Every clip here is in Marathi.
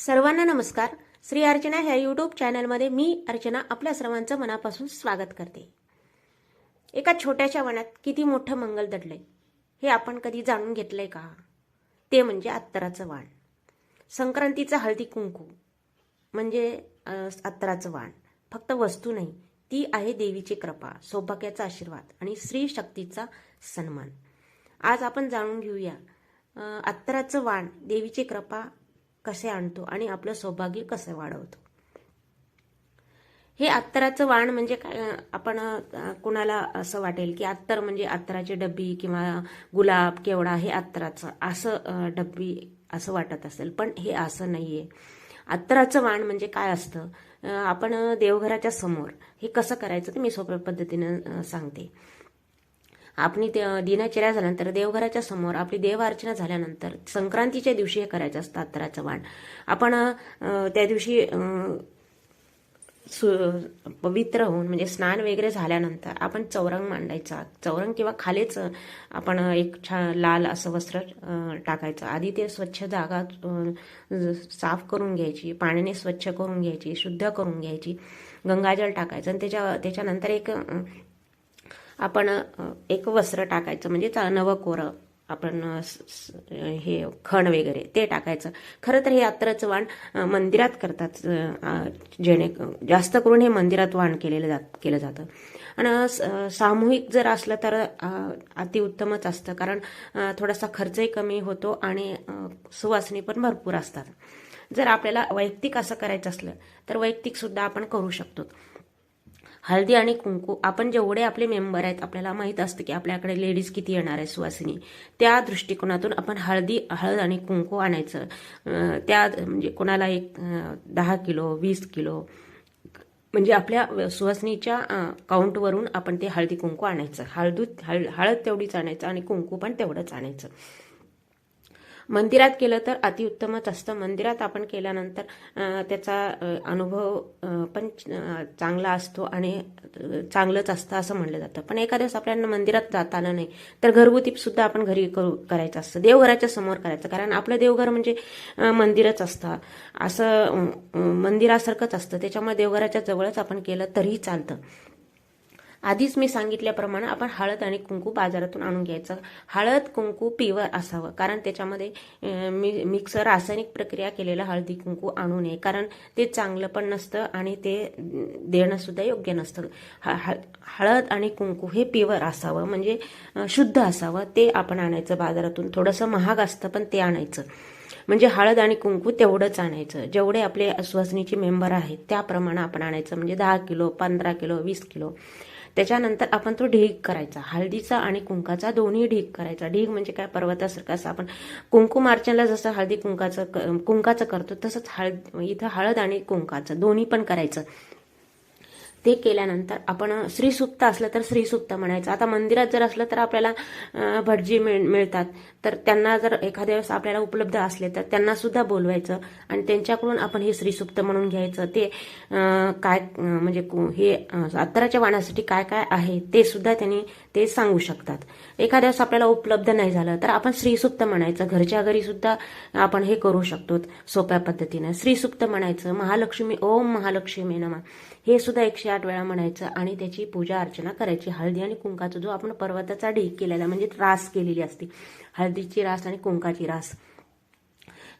सर्वांना नमस्कार. श्री अर्चना ह्या यूट्यूब चॅनलमध्ये मी अर्चना आपल्या सर्वांचं मनापासून स्वागत करते. एका छोट्याशा वनात किती मोठं मंगल दडलंय हे आपण कधी जाणून घेतलंय का? ते म्हणजे अत्तराचं वाण. संक्रांतीचं हळदी कुंकू म्हणजे अत्तराचं वाण. फक्त वस्तू नाही ती आहे देवीची कृपा सौभाग्याचा आशीर्वाद आणि स्त्री शक्तीचा सन्मान. आज आपण जाणून घेऊया अत्तराचं वाण देवीची कृपा कसे आणतो आणि आपलं सौभाग्य कसं वाढवतो. हे अत्तराचं वाण म्हणजे काय आपण कुणाला असं वाटेल की अत्तर म्हणजे अत्तराची डब्बी किंवा गुलाब केवडा हे अत्तराचं असं डब्बी असं वाटत असेल. पण हे असं नाहीये. अत्तराचं वाण म्हणजे काय असतं? आपण देवघराच्या समोर हे कसं करायचं ते मी सोप्या पद्धतीनं सांगते. आपली दिनचर्या झाल्यानंतर देवघराच्या समोर आपली देवार्चना झाल्यानंतर संक्रांतीच्या दिवशी हे करायचं असतं अत्तराचं वाण. आपण त्या दिवशी सु- पवित्र होऊन म्हणजे स्नान वगैरे झाल्यानंतर आपण चौरंग मांडायचा. चौरंग किंवा खालीच आपण एक छान लाल असं वस्त्र टाकायचं. आधी ते स्वच्छ जागा साफ करून घ्यायची पाण्याने स्वच्छ करून घ्यायची शुद्ध करून घ्यायची. गंगाजल टाकायचं. आणि त्याच्या त्याच्यानंतर एक आपण एक वस्त्र टाकायचं म्हणजे नवं कोरं आपण हे खण वगैरे ते टाकायचं. खरं तर हे यात्राचं वाण मंदिरात करतात जेणे जास्त करून हे मंदिरात वाण केलेलं जात केलं जातं. आणि सामूहिक जर असलं तर अतिउत्तमच असतं. कारण थोडासा खर्चही कमी होतो आणि अ, सुवासनी पण भरपूर असतात. जर आपल्याला वैयक्तिक असं करायचं असलं तर वैयक्तिक सुद्धा आपण करू शकतो. हळदी आणि कुंकू. आपण जेवढे आपले मेंबर आहेत आपल्याला माहीत असतं की आपल्याकडे लेडीज किती येणार आहे सुवासिनी. त्या दृष्टिकोनातून आपण हळदी हळद आणि कुंकू आणायचं. त्या म्हणजे कोणाला एक दहा किलो वीस किलो म्हणजे आपल्या सुवासिनीच्या काउंटवरून आपण ते हळदी कुंकू आणायचं. हळदूत हळ हळद तेवढीच आणायचं आणि कुंकू पण तेवढंच आणायचं. मंदिरात केलं तर अतिउत्तमच असतं. मंदिरात आपण केल्यानंतर त्याचा अनुभव पण चांगला असतो आणि चांगलंच असतं असं म्हणलं जातं. पण एखाद्या दिवस आपल्याला मंदिरात जाता आलं नाही तर घरगुती सुद्धा आपण घरी करू करायचं असतं. देवघराच्या समोर करायचं. कारण आपलं देवघर म्हणजे मंदिरच असतं. असं मंदिरासारखंच असतं. त्याच्यामुळे देवघराच्या जवळच आपण केलं तरीही चालतं. आधीच मी सांगितल्याप्रमाणे आपण हळद आणि कुंकू बाजारातून आणून घ्यायचं. हळद कुंकू पिवर असावं. कारण त्याच्यामध्ये मी मिक्स रासायनिक प्रक्रिया केलेलं हळदी कुंकू आणू नये कारण ते चांगलं पण नसतं आणि ते देणंसुद्धा देणं सुद्धा योग्य नसतं. हळद आणि कुंकू हे पिवर असावं. म्हणजे शुद्ध असावं. ते आपण आणायचं बाजारातून. थोडंसं महाग असतं पण ते आणायचं. म्हणजे हळद आणि कुंकू तेवढंच आणायचं. जेवढे आपले सुवासिनीचे मेंबर आहेत त्याप्रमाणे आपण आणायचं. म्हणजे दहा किलो पंधरा किलो वीस किलो. त्याच्यानंतर आपण तो ढीग करायचा. हळदीचा आणि कुंकाचा दोन्ही ढीग करायचा. ढीग म्हणजे काय? पर्वतासारखं असं आपण कुंकू मार्चनला जसं हळदी कुंकाचं कुंकाचं करतो तसंच हळद इथं हळद आणि कुंकाचं दोन्ही पण करायचं. ते केल्यानंतर आपण श्रीसुप्त असलं तर श्रीसुप्त म्हणायचं. आता मंदिरात जर असलं तर आपल्याला भटजी मिळ मिळतात. तर त्यांना जर एखाद्या वेळेस आपल्याला उपलब्ध असले तर त्यांना सुद्धा बोलवायचं आणि त्यांच्याकडून आपण हे श्रीसुप्त म्हणून घ्यायचं. ते काय म्हणजे कु- हे अं, अत्तराच्या वाणासाठी काय काय आहे ते सुद्धा त्यांनी ते सांगू शकतात. एखाद्या वेळेस आपल्याला उपलब्ध नाही झालं तर आपण श्रीसुप्त म्हणायचं. घरच्या घरी सुद्धा आपण हे करू शकतो सोप्या पद्धतीनं. श्रीसुप्त म्हणायचं. महालक्ष्मी ओम महालक्ष्मी नमा. हे सुद्धा एकशे आठ वेळा म्हणायचं आणि त्याची पूजा अर्चना करायची. हळदी आणि कुंकाचा जो आपण पर्वताचा ढीक केलेला म्हणजे रास केलेली असते. हळदीची रास आणि कुंकाची रास.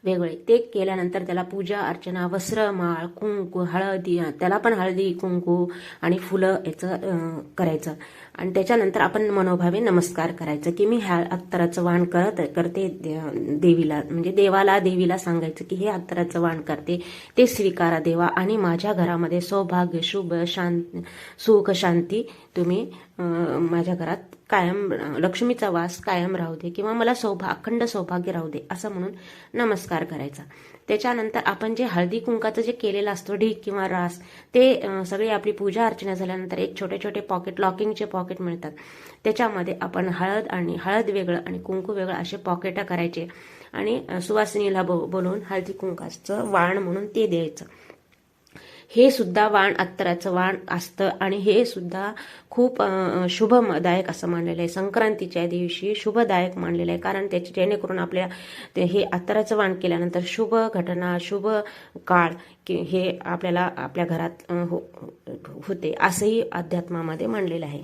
वेगळे ते केल्यानंतर त्याला पूजा अर्चना वस्त्रमाळ कुंकू हळदी त्याला पण हळदी कुंकू आणि फुलं याचं करायचं. आणि त्याच्यानंतर आपण मनोभावे नमस्कार करायचं की मी ह्या अत्तराचं वाण करत करते दे- देवीला म्हणजे देवाला देवीला सांगायचं की हे अत्तराचं वाण करते ते स्वीकारा देवा. आणि माझ्या घरामध्ये सौभाग्य शुभ शांत सुख शांती तुम्ही माझ्या घरात कायम लक्ष्मीचा वास कायम राहू दे किंवा मला सौभा अखंड सौभाग्य राहू दे असं म्हणून नमस्कार करायचा. त्याच्यानंतर आपण जे हळदी कुंकाचं जे केलेलं असतो ढीक किंवा रास ते सगळी आपली पूजा अर्चना झाल्यानंतर एक छोटे छोटे पॉकेट लॉकिंगचे पॉकेट पॉकेट मिळतात. त्याच्यामध्ये आपण हळद आणि हळद वेगळं आणि कुंकू वेगळं असे पॉकेटं करायचे. आणि सुवासिनीला बो बोलवून हळदी कुंकाचं वाण म्हणून ते द्यायचं. हे सुद्धा वाण अत्तराचं वाण असतं आणि हे सुद्धा खूप शुभदायक असं मानलेलं आहे. संक्रांतीच्या दिवशी शुभदायक मानलेलं आहे. कारण त्याचे जेणेकरून आपल्या ते हे अत्तराचं वाण केल्यानंतर शुभ घटना शुभ काळ की हे आपल्याला आपल्या घरात हो होते असंही अध्यात्मामध्ये मानलेलं आहे.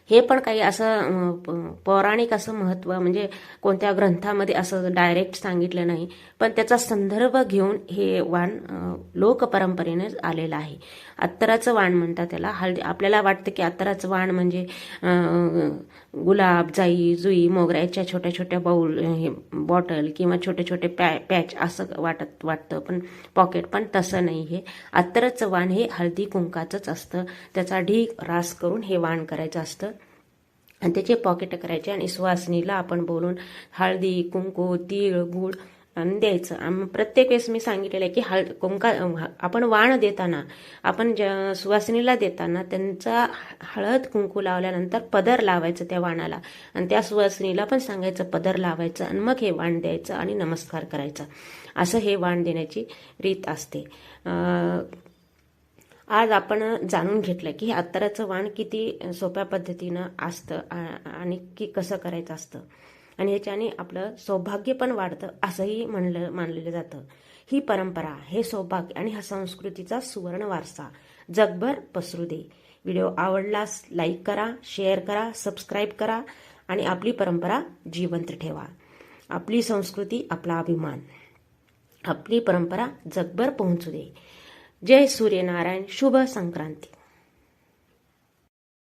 हे पण काही असं प- पौराणिक असं महत्त्व म्हणजे कोणत्या ग्रंथामध्ये असं डायरेक्ट सांगितलं नाही. पण त्याचा संदर्भ घेऊन हे वाण लोकपरंपरेने आलेलं आहे. अत्तराचं वाण म्हणतात त्याला. हळदी आपल्याला वाटतं की अत्तराचं वाण म्हणजे गुलाब जाई जुई मोगऱ्याच्या छोट्या छोट्या बाऊल हे बॉटल किंवा छोटे छोटे पॅ पॅच असं वाटत वाटतं. पण पॉकेट पण तसं नाही हे. अत्तराचं वाण हे हळदी कुंकाचंच असतं. त्याचा ढीक रास करून हे वाण करायचं असतं. आणि त्याचे पॉकेट करायचे आणि सुवासनीला आपण बोलून हळदी कुंकू तीळ गुळ आणि द्यायचं. प्रत्येक वेळेस मी सांगितलेलं आहे की हळद कुंका आपण वाण देताना आपण ज्या सुवासिनीला देताना त्यांचा हळद कुंकू लावल्यानंतर पदर लावायचं त्या वाणाला. आणि त्या सुवासिनीला पण सांगायचं पदर लावायचं आणि मग हे वाण द्यायचं आणि नमस्कार करायचा. असं हे वाण देण्याची रीत असते. अं, आज आपण जाणून घेतलं की हे अत्तराचं वाण किती सोप्या पद्धतीनं असतं आणि की कसं करायचं असतं. आणि ह्याच्याने आपलं सौभाग्य पण वाढतं असंही म्हणलं मानलेलं जातं. ही परंपरा हे सौभाग्य आणि हा संस्कृतीचा सुवर्ण वारसा जगभर पसरू दे. व्हिडिओ आवडलास लाईक करा शेअर करा सबस्क्राईब करा आणि आपली परंपरा जिवंत ठेवा. आपली संस्कृती आपला अभिमान. आपली परंपरा जगभर पोहोचू दे. जय सूर्यनारायण शुभ संक्रांती.